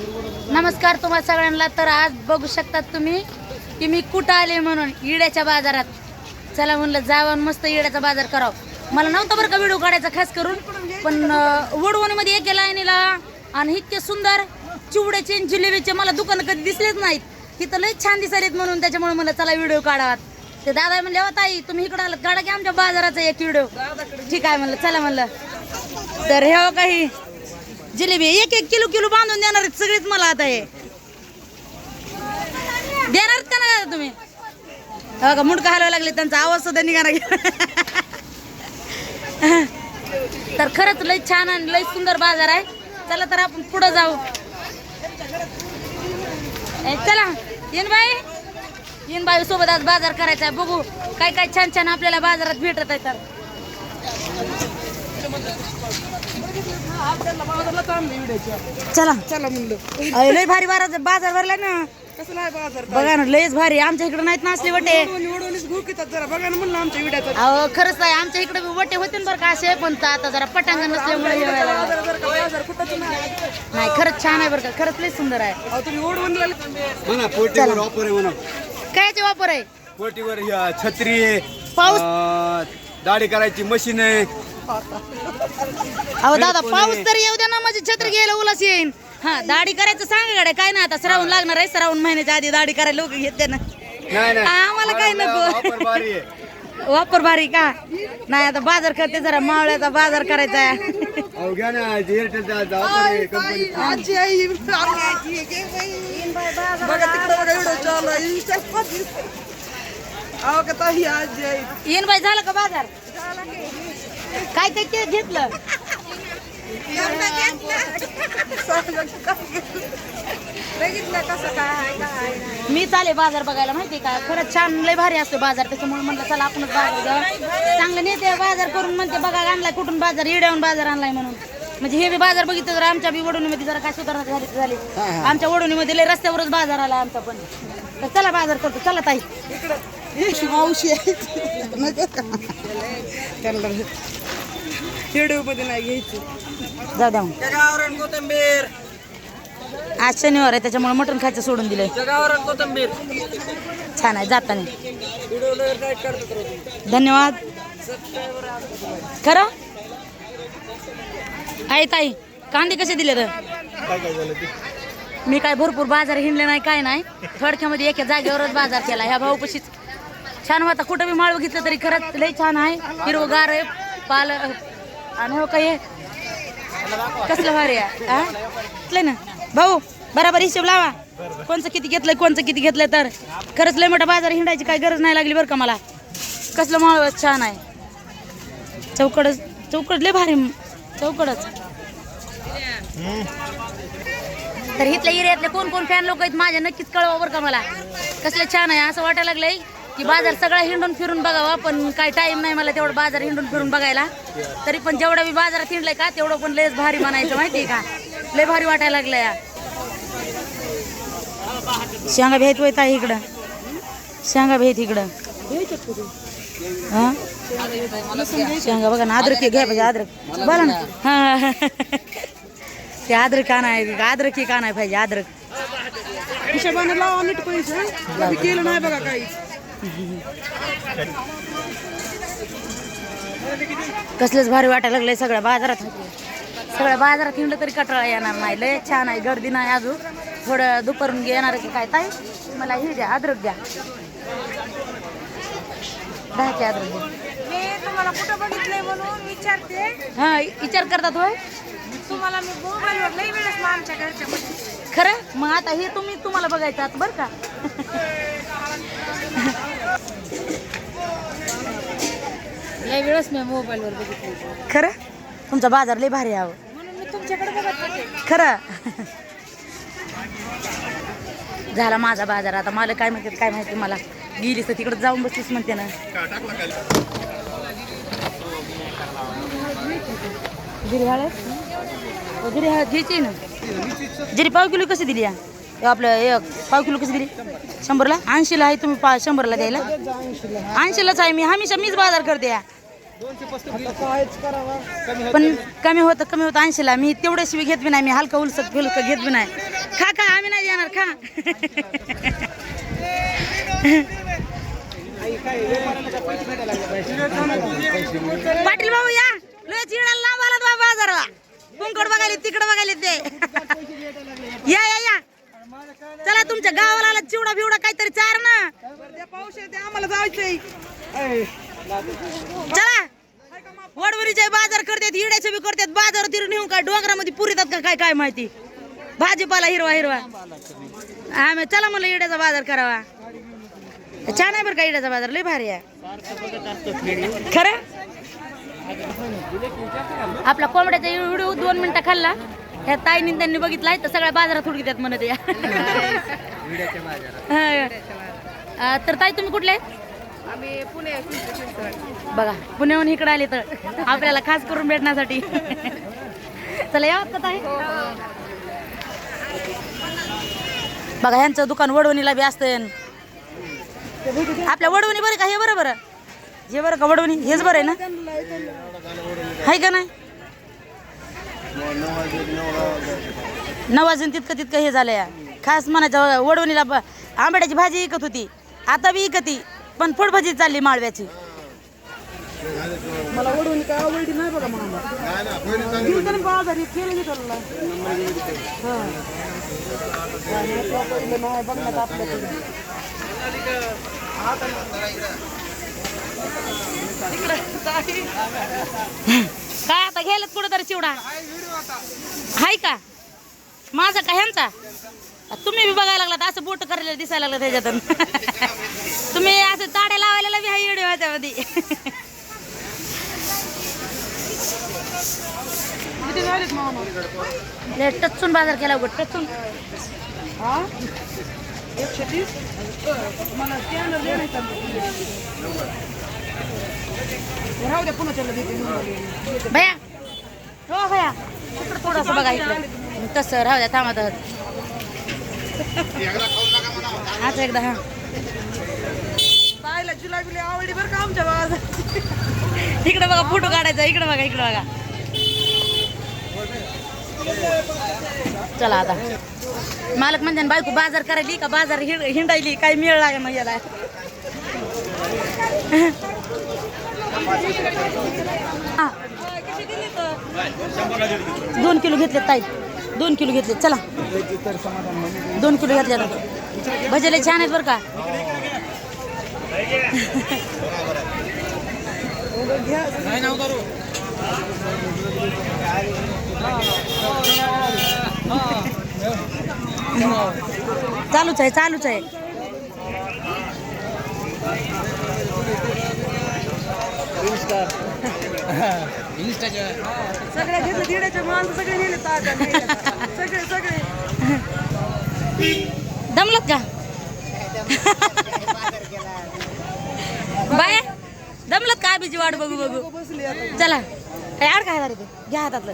नमस्कार तुम्हाला सगळ्यांना. तर आज बघू शकतात तुम्ही की मी कुठं आले म्हणून इड्याच्या बाजारात. चला म्हणलं जावं आणि मस्त इड्याचा बाजार करावं. मला नव्हतं बरं का व्हिडिओ काढायचा खास करून पण वडवणीमध्ये एक लाईनीला आणि इतके सुंदर चिवड्याचे आणि जिलेबीचे मला दुकानं कधी दिसलेच नाहीत. तिथं लय छान दिसायलेत म्हणून त्याच्यामुळे मला चला व्हिडिओ काढावात. ते दादा म्हणले हो ताई तुम्ही इकडं आलात. काढा की आमच्या बाजाराचा एक व्हिडिओ. ठीक आहे म्हणलं चला म्हणलं. तर हे हो काही जिलेबी एक एक किलो किलो बांधून देणार आहेत सगळेच मला आता हे. देणार का ना तुम्ही? हो का? मुंडका हलवायला लागले त्यांचा आवाज सुद्धा निघाला तर खरंच लय छान आणि लय सुंदर बाजार आहे. चला तर आपण पुढं जाऊ. चला. येन बाई. येन बाई सोबत आज बाजार करायचा आहे. बघू काय काय छान छान आपल्याला बाजारात भेटत आहे तर. चला. चला म्हणलं. लय भारी बाजार बाजार भरला ना. कसं नाही बाजार बघा ना लयच भारी. आमच्या इकडे नाहीत ना असले वटे. निवडूनच भूक येतात जरा. बघा ना म्हणलं आमच्या विड्याचा. अहो खरंच आहे आमच्या इकडे वटे होते ना बरं का असे पण त- आता जरा पटांगण नसल्यामुळे हे व्हायला लागलं. बाजार जर का बाजार कुठंच नाही. नाही खरंच छान आहे बरं का. खरंच लय सुंदर आहे. अहो तुम्ही ओढवून लागले म्हणा पोटीवर वापर आहे म्हणा. कायचे वापर आहे? पोटीवर ह्या छत्री आहे. पाऊस- अं, दाढी करायची मशीन आहे. अहो दादा पाऊस तरी येऊ द्या ना माझी छत्री घ्यायला उलास येईन. हा दाढी करायचं सांगा गाड्या काय ना आता श्रावण लागणार आहे श्रावण महिन्याच्या आधी दाढी करायला लोक घेते ना. नाही नाही. आम्हाला काय नको. वापर भारी का? नाही आता बाजार करते जरा मावळ्याचा बाजार करायचा आहे. बाई झालं का बाजार? काय ते ते घेतलं? बघितलं कसं काय काय मी चाले बाजार बघायला माहिती का? खरंच छान लय भारी असतो बाजार त्याच्यामुळे म्हणलं चला आपणच बाजार जाऊ. चांगलं नेते बाजार करून म्हणते बघा आणलाय कुठून बाजार? इड्याहून बाजार आणलाय म्हणून. म्हणजे हे बी बाजार बघितलं तर आमच्या बी वडवणीमध्ये जरा काय सुधारणा झाली झाली. आमच्या वडवणीमध्ये लय रस्त्यावरच बाजार आला आमचा पण. तर चला बाजार करतो. चला ताई. मावशी आहे नाही घ्यायची. मग. जगावरण कोथंबीर. आज शनिवार आहे त्याच्यामुळे मटण खायचं सोडून दिलंय. जगावरण कोथंबीर. छान आहे जाताना. लाईक धन्यवाद. खरं? आहे ताई कांदे कसे दिले तर? मी काय भरपूर बाजार हिंडले नाही काय नाही. थोडक्यामध्ये एका जागेवरच बाजार केला. ह्या भाऊपशीच छान होता कुठं बी माळ बघितलं तरी खरंच लय छान आहे. हिरवगार आहे पाल आणि हो काय कसलं भारी आहे घेतलंय ना. भाऊ बराबर हिशोब लावा. कोणचं किती घेतलंय कोणचं किती घेतलंय तर. खरंच लय मोठा बाजार हिंडायची काय गरज नाही लागली बरं का मला. कसलं माळ छान आहे. चौकड चौकड लय भारी चौकडच. तर इथल्या एरियातले कोण कोण फॅन लोक आहेत माझ्या नक्कीच कळवा बरं का मला. कसलं छान आहे असं वाटायला लागलंय. की बाजार सगळा हिंडून फिरून बघावा पण काय टाइम नाही मला तेवढं बाजार हिंडून फिरून बघायला. तरी पण जेवढं मी बाजारात हिंडलंय का तेवढं पण लयच भारी म्हणायचं माहितीये का? लय भारी वाटायला लागलंय. शेंगा भेट होत आहे इकडं. शेंगा भेट इकडं. हा? शेंगा बघा ना अद्रक घ्या पाहिजे अद्रक. बोला ना. हा. ते अद्रक नाही अद्रक का नाही पाहिजे अद्रक. हिशोबाने लावा नीट पैसे केलं नाही बघा काही. कसलंच भारी वाटायला लागलंय सगळ्या बाजारात. सगळ्या बाजारात हिंडलं तरी कटाळा येणार नाही. लय छान आहे गर्दी नाही अजून. थोडं दुपारून येणार की काय ताई? मला हे द्या अद्रक द्या. दहा की अद्रक द्या. मी तुम्हाला कुठं बघितलंय म्हणून विचारते. हा विचार करतात होय? तुम्हाला मी मोबाईलवर लई वेळेस मग आमच्या घरच्या मध्ये खरं? मग आता हे तुम्ही तुम्हाला बघायचं आता बरं का? वेळेस मी मोबाईलवर बघितलं खरं? तुमचा बाजार लय भारी आहे. म्हणून मी तुमच्याकडे बघत होते. खरं? झाला माझा बाजार. आता मला काय म्हणतात काय माहिती मला. गेलीस तर तिकडे जाऊन बसलीस म्हणते ना. जिरी हळद? जिरी हळद घ्यायची ना? जिरी पाव किलो कशी दिली या? आपलं एक पाव किलो कसं दिली? शंभरला? ऐंशीला आहे तुम्ही पा शंभरला द्यायला. ऐंशीलाच आहे मी. हमेशा मीच बाजार करते या. पण कमी होतं कमी होतं ऐंशीला. मी तेवढ्या शिवी घेत बी नाही. मी हलका उलसक फिलकं घेत बी नाही. खा खा. आम्ही नाही देणार. खा. पाटील भाऊ या. लय चिडायला लांब आला बाजारला. कुंकड बघायला तिकडं बघायला ते. या या या. चला तुमच्या गावाला आला चिवडा बिवडा काहीतरी चार ना. पाऊस येते आम्हाला जायचंय चला वडवरीचे बाजार करतात इड्याचे बी करतात बाजार तिरून येऊन काय डोंगरामध्ये पुरीतात का काय काय माहिती? भाजीपाला हिरवा हिरवा. आम्ही चला म्हणलं इड्याचा बाजार करावा. छान आहे बरं का इड्याचा बाजार लय भारी आहे. खरं? आपला कोंबड्याचा इडू दोन मिनिटं खाल्ला. ह्या ताईनी त्यांनी बघितलाय तर सगळ्या बाजारात हुडकितात म्हणत या. हा. तर ताई तुम्ही कुठले? आहेत? आम्ही पुणे बघा पुण्याहून इकडे आले तर आपल्याला खास करून भेटण्यासाठी. चला या का ताई. बघा ह्यांचं दुकान वडवणीला बी असतं आपल्या वडवणी बरं का? हे बरं बरं. हे बरं का वडवणी? हेच बरं आहे ना? आहे का नाही? नऊ वाजून तितकं तितकं हे झालं या खास म्हणायचं वडवणीला आंबाड्याची भाजी इकत होती. आता बी इकती पण फुडभाजी चालली माळव्याची. मला ओढून काय आवडली नाही बघा मला गेलं तरी बाजारी केलं मी त्याला. हा. नाही, प्रॉपर्टीला नाही बघण्यात आपल्याकडे काय आता घ्यायला कुठं तरी चिवडा. हाय का? माझा का ह्यांचा? तुम्ही बी बघायला लागलात असं बोट करायला दिसायला लागलं त्याच्यातून. तुम्ही असं ताड्या लावायला बी हा व्हिडिओ ह्याच्यामध्ये. टचून बाजार केला उघड टचून. एकशे तीस मला राहू द्या पुन्हा त्याला देते. भया हो भया. इकडं थोडंसं बघा इकडं. तसं राहू द्या थांबा तर आता एकदा हा. ताईला जिलाबी लय आवडली बरं का आमच्या बाजारात इकडे बघा फोटो काढायचा इकडे बघा इकडे बघा. चला आता. मालक म्हणजे बायको बाजार करायली का? बाजार हिंड- हिंडायली काही मिळ लागे मग याला. दोन किलो घेतले ताई. दोन किलो घेतले चला. दोन किलो घेतले भजले छान आहेत बरं का. चालूच आहे चालूच आहे. सगळ्या घेतले दिड्याचे माणसं सगळे नेले ताजा नेले. सगळे सगळे दमलत का बाय दमलत का बीजी वाट बघू बघू बसले चला काय आड काय झालं ते घ्या हातातलं